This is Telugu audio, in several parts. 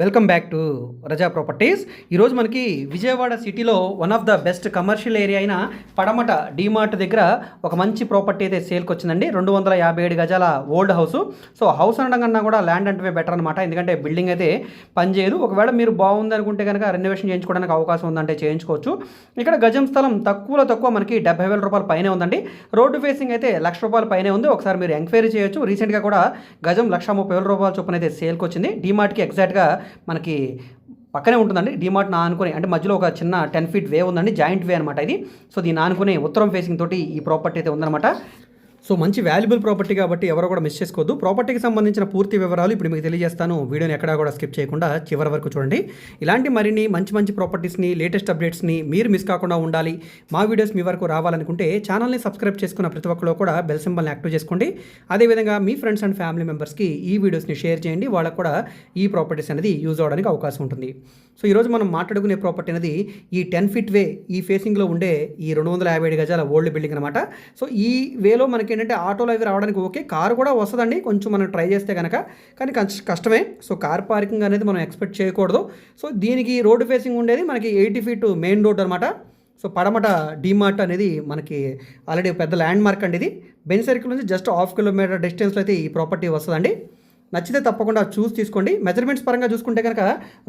welcome back to Raza properties. ఈరోజు మనకి విజయవాడ సిటీలో one of the best commercial area అయిన పడమట డీమార్ట్ దగ్గర ఒక మంచి ప్రాపర్టీ అయితే సేల్కి వచ్చిందండి. రెండు వందల యాభై ఏడు గజాల ఓల్డ్ హౌస్ సో హౌస్ అనడం కన్నా కూడా ల్యాండ్ అంటే బెటర్ అనమాట ఎందుకంటే బిల్డింగ్ అయితే పనిచేయదు. ఒకవేళ మీరు బాగుంది అనుకుంటే కనుక రెనోవేషన్ చేయించుకోవడానికి అవకాశం ఉందంటే చేయించుకోవచ్చు. ఇక్కడ గజం స్థలం తక్కువలో తక్కువ మనకి డెబ్బై వేల రూపాయల పైనే ఉందండి. రోడ్డు ఫేసింగ్ అయితే లక్ష రూపాయల పైనే ఉంది. ఒకసారి మీరు ఎంక్వైరీ చేయొచ్చు. రీసెంట్గా కూడా గజం లక్ష ముప్పై వేల రూపాయల చొప్పున అయితే సేల్కి వచ్చింది. డీమార్ట్కి ఎగ్జాక్ట్గా మనకి పక్కనే ఉంటుందండి డీమార్ట్ నా అనుకుని అంటే మధ్యలో ఒక చిన్న టెన్ ఫీట్ వే ఉందండి జాయింట్ వే అనమాట ఇది. సో దీన్ని అనుకునే ఉత్తరం ఫేసింగ్ తోటి ఈ ప్రాపర్టీ అయితే ఉందన్నమాట. సో మంచి వాల్యుబుల్ ప్రాపర్టీ కాబట్టి ఎవరో కూడా మిస్ చేసుకోవద్దు. ప్రాపర్టీకి సంబంధించిన పూర్తి వివరాలు ఇప్పుడు మీకు తెలియజేస్తాను. వీడియోని ఎక్కడా కూడా స్కిప్ చేయకుండా చివరి వరకు చూడండి. ఇలాంటి మరిన్ని మంచి మంచి ప్రాపర్టీస్ని లేటెస్ట్ అప్డేట్స్ని మీరు మిస్ కాకుండా ఉండాలి. మా వీడియోస్ మీ వరకు రావాలనుకుంటే ఛానల్ని సబ్స్క్రైబ్ చేసుకున్న ప్రతి ఒక్కరు కూడా బెల్ సింబల్ని యాక్టివ్ చేసుకోండి. అదేవిధంగా మీ ఫ్రెండ్స్ అండ్ ఫ్యామిలీ మెంబర్స్కి ఈ వీడియోస్ని షేర్ చేయండి. వాళ్ళకు కూడా ఈ ప్రాపర్టీస్ అనేది యూజ్ అవడానికి అవకాశం ఉంటుంది. సో ఈరోజు మనం మాట్లాడుకునే ప్రాపర్టీ అనేది ఈ టెన్ ఫీట్ వే ఈ ఫేసింగ్లో ఉండే ఈ రెండు వందల యాభై ఏడు గజాల ఓల్డ్ బిల్డింగ్ అనమాట సో ఈ వేలో మనకి ఏంటంటే ఆటోలు అవి రావడానికి ఓకే కారు కూడా వస్తుందండి కొంచెం మనం ట్రై చేస్తే కనుక కానీ కష్టమే. సో కార్ పార్కింగ్ అనేది మనం ఎక్స్పెక్ట్ చేయకూడదు. సో దీనికి రోడ్డు ఫేసింగ్ ఉండేది మనకి ఎయిటీ ఫీట్ మెయిన్ రోడ్ అనమాట సో పడమట డీమార్ట్ అనేది మనకి ఆల్రెడీ పెద్ద ల్యాండ్ మార్క్ అండి ఇది. బెన్ సర్కిల్ నుంచి జస్ట్ హాఫ్ కిలోమీటర్ డిస్టెన్స్లో అయితే ఈ ప్రాపర్టీ వస్తుందండి. నచ్చితే తప్పకుండా చూసి తీసుకోండి. మెజర్మెంట్స్ పరంగా చూసుకుంటే కనుక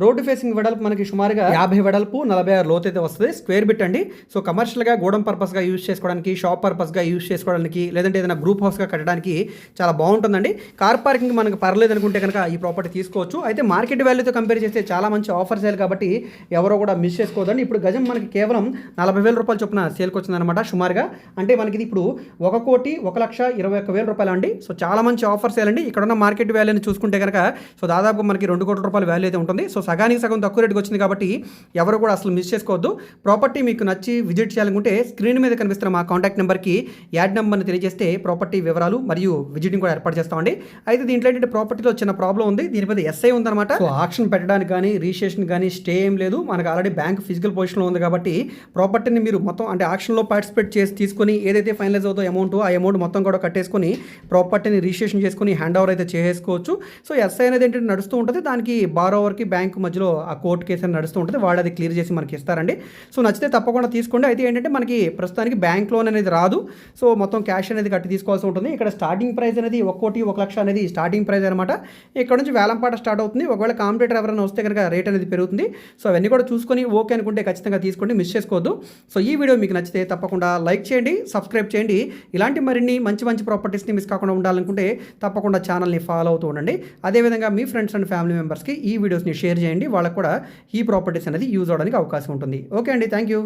రోడ్డు ఫేసింగ్ వెడల్పు మనకి సుమారుగా యాభై వెడల్పు నలభై ఆరు లోతు అయితే వస్తుంది. స్క్వేర్ బిట్ అండి. సో కమర్షియల్గా గోడం పర్పస్గా యూజ్ చేసుకోవడానికి షాప్ పర్పస్గా యూజ్ చేసుకోవడానికి లేదంటే ఏదైనా గ్రూప్ హౌస్గా కట్టడానికి చాలా బాగుంటుందండి. కార్ పార్కింగ్ మనకు పర్లేదు అనుకుంటే కనుక ఈ ప్రాపర్టీ తీసుకోవచ్చు. అయితే మార్కెట్ వాల్యూతో కంపేర్ చేస్తే చాలా మంచి ఆఫర్ సేల్ కాబట్టి ఎవరో కూడా మిస్ చేసుకోవద్దండి ఇప్పుడు గజం మనకి కేవలం నలభై వేల రూపాయల చొప్పున సేల్కి వచ్చిందనమాట సుమారుగా. అంటే మనకి ఇది ఇప్పుడు ఒక కోటి ఒక లక్ష ఇరవై ఒక్క వేల రూపాయలు అండి. సో చాలా మంచి ఆఫర్ సేల్ అండి. ఇక్కడ ఉన్న మార్కెట్ వాల్యూని చూసుకుంటే కనుక సో దాదాపు మనకి రెండు కోట్ల రూపాయల వాల్యూ అయితే ఉంటుంది. సో సగానికి సగం తక్కువ రేటుకి వచ్చింది కాబట్టి ఎవరు కూడా అసలు మిస్ చేసుకోవద్దు. ప్రాపర్టీ మీకు నచ్చి విజిట్ చేయాలనుకుంటే స్క్రీన్ మీద కనిపిస్తున్న మా కాంటాక్ట్ నెంబర్కి యాడ్ నెంబర్ని తెలియజేస్తే ప్రాపర్టీ వివరాలు మరియు విజిటింగ్ కూడా ఏర్పాటు చేస్తామండి. అయితే దీంట్లో ఏంటంటే ప్రాపర్టీలో చిన్న ప్రాబ్లం ఉంది. దీని మీద ఎస్ఐ ఉందన్నమాట. సో ఆక్షన్ పెట్టడానికి కానీ రిజిస్ట్రేషన్ కానీ స్టే ఏం లేదు. మనకు ఆల్రెడీ బ్యాంక్ ఫిజికల్ పొజిషన్లో ఉంది కాబట్టి ప్రాపర్టీని మీరు మొత్తం అంటే ఆక్షన్లో పార్టిసిపేట్ చేసి తీసుకొని ఏదైతే ఫైనలైజ్ అవుతుందో అమౌంట్ ఆ అమౌంట్ మొత్తం కూడా కట్టేసుకొని ప్రాపర్టీని రిజిస్ట్రేషన్ చేసుకొని హ్యాండ్ ఓవర్ అయితే చేసుకోవచ్చు సో ఎస్ఐ అనేది ఏంటంటే నడుస్తూ ఉంటుంది. దానికి బారోవర్కి బ్యాంక్ మధ్యలో ఆ కోర్టు కేసు అనేది నడుస్తూ ఉంటుంది. వాళ్ళు అది క్లియర్ చేసి మనకి ఇస్తారండి. సో నచ్చితే తప్పకుండా తీసుకోండి. అయితే ఏంటంటే మనకి ప్రస్తుతానికి బ్యాంక్ లోన్ అనేది రాదు. సో మొత్తం క్యాష్ అనేది కట్టి తీసుకోవాల్సి ఉంటుంది. ఇక్కడ స్టార్టింగ్ ప్రైస్ అనేది ఒక్కోటి ఒక లక్ష అనేది స్టార్టింగ్ ప్రైస్ అనమాట ఇక్కడ నుంచి వేలంపాట స్టార్ట్ అవుతుంది. ఒకవేళ కాంపిటేటర్ ఎవరైనా వస్తే కనుక రేట్ అనేది పెరుగుతుంది. సో అవన్నీ కూడా చూసుకొని ఓకే అనుకుంటే ఖచ్చితంగా తీసుకోండి. మిస్ చేసుకోవద్దు. సో ఈ వీడియో మీకు నచ్చితే తప్పకుండా లైక్ చేయండి సబ్స్క్రైబ్ చేయండి. ఇలాంటి మరిన్ని మంచి మంచి ప్రాపర్టీస్ని మిస్ కాకుండా ఉండాలనుకుంటే తప్పకుండా ఛానల్ని ఫాలో అవుతూ ఉండండి. అదేవిధంగా మీ ఫ్రెండ్స్ అండ్ ఫ్యామిలీ మెంబర్స్కి ఈ వీడియోస్ని షేర్ చేయండి. వాళ్ళకు కూడా ఈ ప్రాపర్టీస్ అనేది యూజ్ అవడానికి అవకాశం ఉంటుంది. ఓకే అండి. Thank you